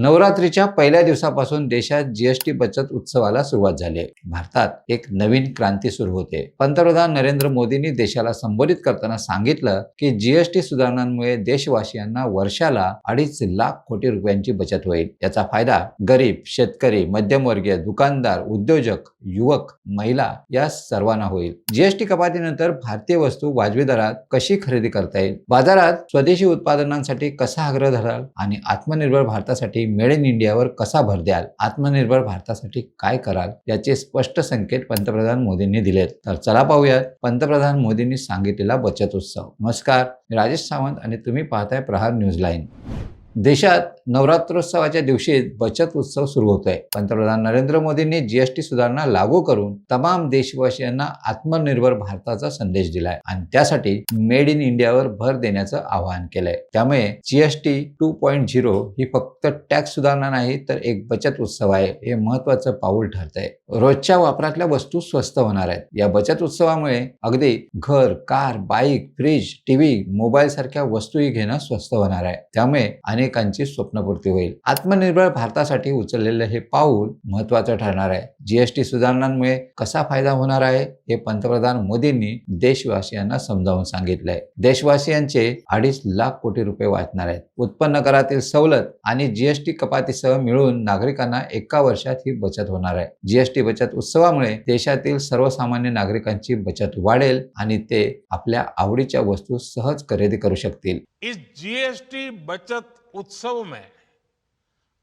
नवरात्रीच्या पहिल्या दिवसापासून देशात जीएसटी बचत उत्सवाला सुरुवात झाली आहे. भारतात एक नवीन क्रांती सुरू होते. पंतप्रधान नरेंद्र मोदींनी देशाला संबोधित करताना सांगितलं की जीएसटी सुधारणांमुळे देशवासियांना वर्षाला अडीच लाख कोटी रुपयांची बचत होईल. याचा फायदा गरीब शेतकरी मध्यमवर्गीय दुकानदार उद्योजक युवक महिला या सर्वांना होईल. जीएसटी कपातीनंतर भारतीय वस्तू वाजवी दरात कशी खरेदी करता येईल? बाजारात स्वदेशी उत्पादनांसाठी कसा आग्रह धराल? आणि आत्मनिर्भर भारतासाठी मेड इन इंडियावर कसा भर द्याल? आत्मनिर्भर भारतासाठी काय कराल? याचे स्पष्ट संकेत पंतप्रधान मोदींनी दिलेत. तर चला पाहूयात. पंतप्रधान मोदींनी सांगितलेला बचत उत्सव. नमस्कार. मी राजेश सावंत आणि तुम्ही पाहताय प्रहार न्यूज लाईन. देशात नवरात्रोत्सवाच्या दिवशी बचत उत्सव सुरू होतोय. पंतप्रधान नरेंद्र मोदींनी जीएसटी सुधारणा लागू करून तमाम देशवासियांना आत्मनिर्भर भारताचा संदेश दिलाय आणि त्यासाठी मेड इन इंडियावर भर देण्याचं आवाहन केलंय. त्यामुळे जीएसटी टू पॉईंट झिरो ही फक्त टॅक्स सुधारणा नाही तर एक बचत उत्सव आहे हे महत्वाचं पाऊल ठरत आहे रोजच्या वापरातल्या वस्तू स्वस्त होणार आहेत. या बचत उत्सवामुळे अगदी घर car bike fridge TV mobile सारख्या वस्तूही घेणं स्वस्त होणार आहे. त्यामुळे अनेकांची स्वप्न स्वप्नपूर्ती होईल. आत्मनिर्भर भारतासाठी उचललेलं हे पाऊल महत्वाचं ठरणार आहे. जीएसटी सुधारणांमुळे कसा फायदा होणार आहे हे पंतप्रधान मोदींनी देशवासियांना समजावून सांगितलंय. देशवासियांचे अडीच लाख कोटी रुपये वाचणार आहेत. उत्पन्न करातील सवलत आणि जीएसटी कपातीसह मिळून नागरिकांना एका वर्षात ही बचत होणार आहे. जीएसटी बचत उत्सवामुळे देशातील सर्वसामान्य नागरिकांची बचत वाढेल आणि ते आपल्या आवडीच्या वस्तू सहज खरेदी करू शकतील. इस जीएसटी बचत उत्सव में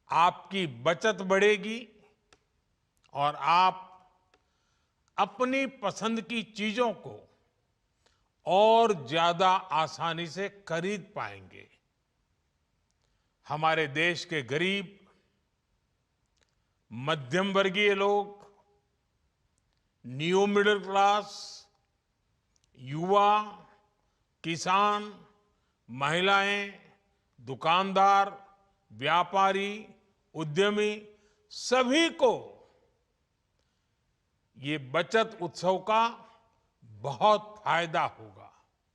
आपकी बचत बढ़ेगी और आप अपनी पसंद की चीज़ों को और ज़्यादा आसानी से खरीद पाएँगे। हमारे देश के गरीब मध्यम वर्गीय लोग न्यू मिडिल क्लास युवा, किसान, महिलाएँ दुकानदार व्यापारी उद्यमी सभी को ये बचत उत्सव का बहुत फायदा होगा।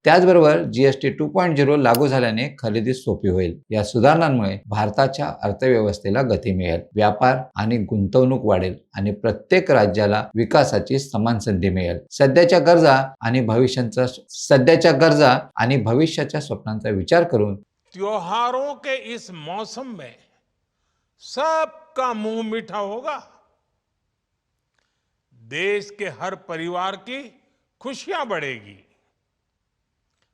त्याचबरोबर जीएसटी टू पॉईंट झिरो लागू झाल्याने खरेदी सोपी होईल. या सुधारणांमुळे भारताच्या अर्थव्यवस्थेला गती मिळेल. व्यापार आणि गुंतवणूक वाढेल आणि प्रत्येक राज्याला विकासाची समान संधी मिळेल. सध्याच्या गरजा आणि भविष्याचा सध्याच्या गरजा आणि भविष्याच्या स्वप्नांचा विचार करून त्योहारों के इस मौसम में सबका मुँह मीठा होगा। देश के हर परिवार की खुशियाँ बढ़ेगी।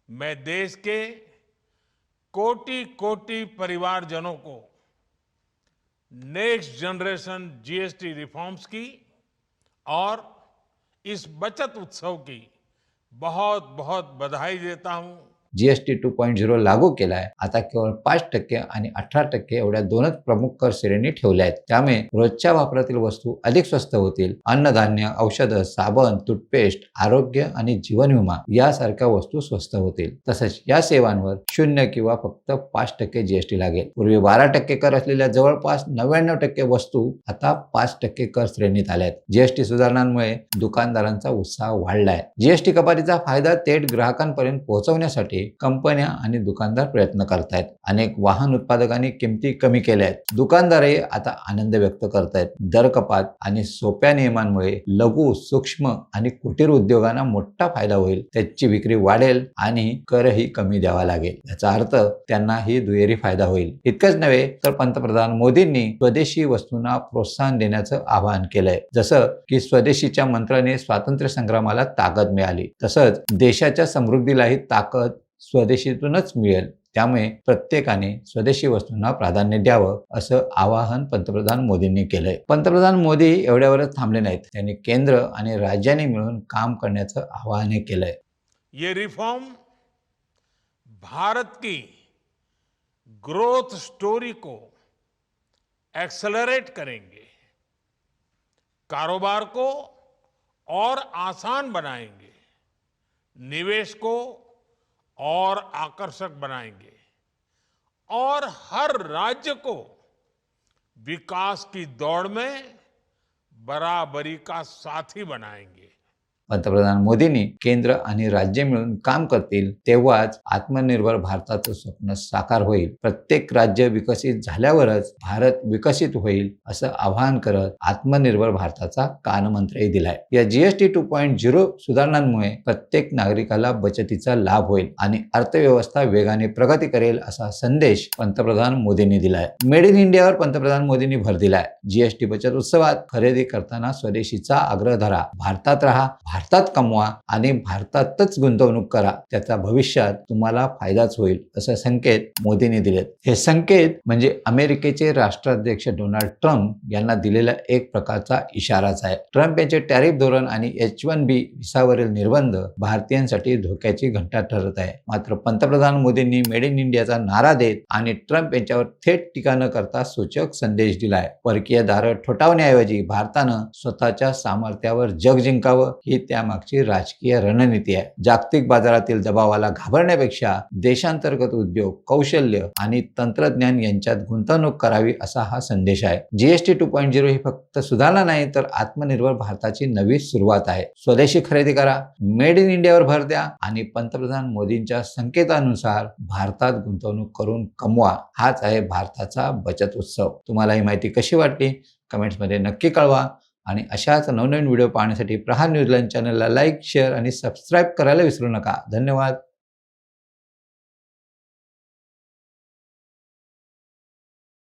मैं देश के कोटि कोटि परिवारजनों को नेक्स्ट जनरेशन जीएसटी रिफॉर्म्स की और इस बचत उत्सव की बहुत बहुत बधाई देता हूँ। जीएसटी टू पॉईंट झिरो लागू केला आहे आता केवळ पाच टक्के आणि अठरा टक्के एवढ्या दोनच प्रमुख कर श्रेणी ठेवल्या आहेत. त्यामुळे रोजच्या वापरातील वस्तू अधिक स्वस्त होतील. अन्नधान्य औषधं साबण टूथपेस्ट आरोग्य आणि जीवन विमा यासारख्या वस्तू स्वस्त होतील. तसंच या सेवांवर शून्य किंवा फक्त पाच टक्के जीएसटी लागेल. पूर्वी बारा टक्के कर असलेल्या जवळपास नव्याण्णव टक्के वस्तू आता पाच टक्के कर श्रेणीत आल्या आहेत जीएसटी सुधारणांमुळे दुकानदारांचा उत्साह वाढलाय. जीएसटी कपातीचा फायदा थेट ग्राहकांपर्यंत पोहोचवण्यासाठी कंपन्या आणि दुकानदार प्रयत्न करतायत. अनेक वाहन उत्पादकांनी किमती कमी केल्या आहेत. दुकानदारही आता आनंद व्यक्त करतायत. दर कपात आणि सोप्या नियमांमुळे लघु सूक्ष्म आणि कुटीर उद्योगांना मोठा फायदा होईल. त्याची विक्री वाढेल आणि करही कमी द्यावा लागेल. याचा अर्थ त्यांना ही दुहेरी फायदा होईल. इतकंच नव्हे तर पंतप्रधान मोदींनी स्वदेशी वस्तूंना प्रोत्साहन देण्याचं आवाहन केलंय. जसं की स्वदेशीच्या मंत्राने स्वातंत्र्य संग्रामाला ताकद मिळाली. तसंच देशाच्या समृद्धीलाही ताकद स्वदेशीतूनच मिळेल. त्यामुळे प्रत्येकाने स्वदेशी वस्तूंना प्राधान्य द्यावं असं आवाहन पंतप्रधान मोदींनी केलंय. पंतप्रधान मोदी एवढ्यावरच थांबले नाहीत. त्यांनी केंद्र आणि राज्याने मिळून काम करण्याचं आवाहन केलंय. ये रिफॉर्म भारत की ग्रोथ स्टोरी को एक्सलरेट करेंगे. कारोबार को और आसान बनाएंगे. निवेश को और आकर्षक बनाएँगे। और हर राज्य को विकास की दौड़ में बराबरी का साथी बनाएँगे। पंतप्रधान मोदींनी केंद्र आणि राज्य मिळून काम करतील तेव्हाच आत्मनिर्भर भारताचं स्वप्न साकार होईल. प्रत्येक राज्य विकसित झाल्यावरच भारत विकसित होईल असं आवाहन करत आत्मनिर्भर भारताचा कानमंत्रही दिलाय. या जीएसटी टू पॉईंट झिरो सुधारणांमुळे प्रत्येक नागरिकाला बचतीचा लाभ होईल आणि अर्थव्यवस्था वेगाने प्रगती करेल असा संदेश पंतप्रधान मोदींनी दिलाय. मेड इन इंडियावर पंतप्रधान मोदींनी भर दिलाय. जीएसटी बचत उत्सवात खरेदी करताना स्वदेशीचा आग्रह धरा. भारतात राहा भारतात कमवा आणि भारतातच गुंतवणूक करा. त्याचा भविष्यात तुम्हाला फायदाच होईल असं संकेत मोदींनी दिलेत. हे संकेत म्हणजे अमेरिकेचे राष्ट्राध्यक्ष डोनाल्ड ट्रम्प यांना दिलेला एक प्रकारचा इशाराच आहे. ट्रम्प यांचे टॅरिफ धोरण आणि एच वन बी व्हिसावरील निर्बंध भारतीयांसाठी धोक्याची घंटा ठरत आहे. मात्र पंतप्रधान मोदींनी मेड इन इंडियाचा नारा देत आणि ट्रम्प यांच्यावर थेट टीका न करता सूचक संदेश दिलाय. परकीय दारं ठोठावण्याऐवजी भारतानं स्वतःच्या सामर्थ्यावर जग जिंकावं ही त्यामागची राजकीय रणनीती आहे. जागतिक बाजारातील दबावाला घाबरण्यापेक्षा देशांतर्गत उद्योग कौशल्य आणि तंत्रज्ञान यांच्यात गुंतवणूक करावी असा हा संदेश आहे. जीएसटी टू पॉईंट झिरो ही फक्त सुधारणा नाही तर आत्मनिर्भर भारताची नवी सुरुवात आहे. स्वदेशी खरेदी करा मेड इन इंडियावर भर द्या आणि पंतप्रधान मोदींच्या संकेतानुसार भारतात गुंतवणूक करून कमवा. हाच आहे भारताचा बचत उत्सव. तुम्हाला ही माहिती कशी वाटली? कमेंट्समध्ये नक्की कळवा. आणि अशाच नवनवीन व्हिडिओ पाहण्यासाठी प्रहार न्यूझीलंड चॅनलला लाईक शेअर आणि सबस्क्राईब करायला विसरू नका. धन्यवाद.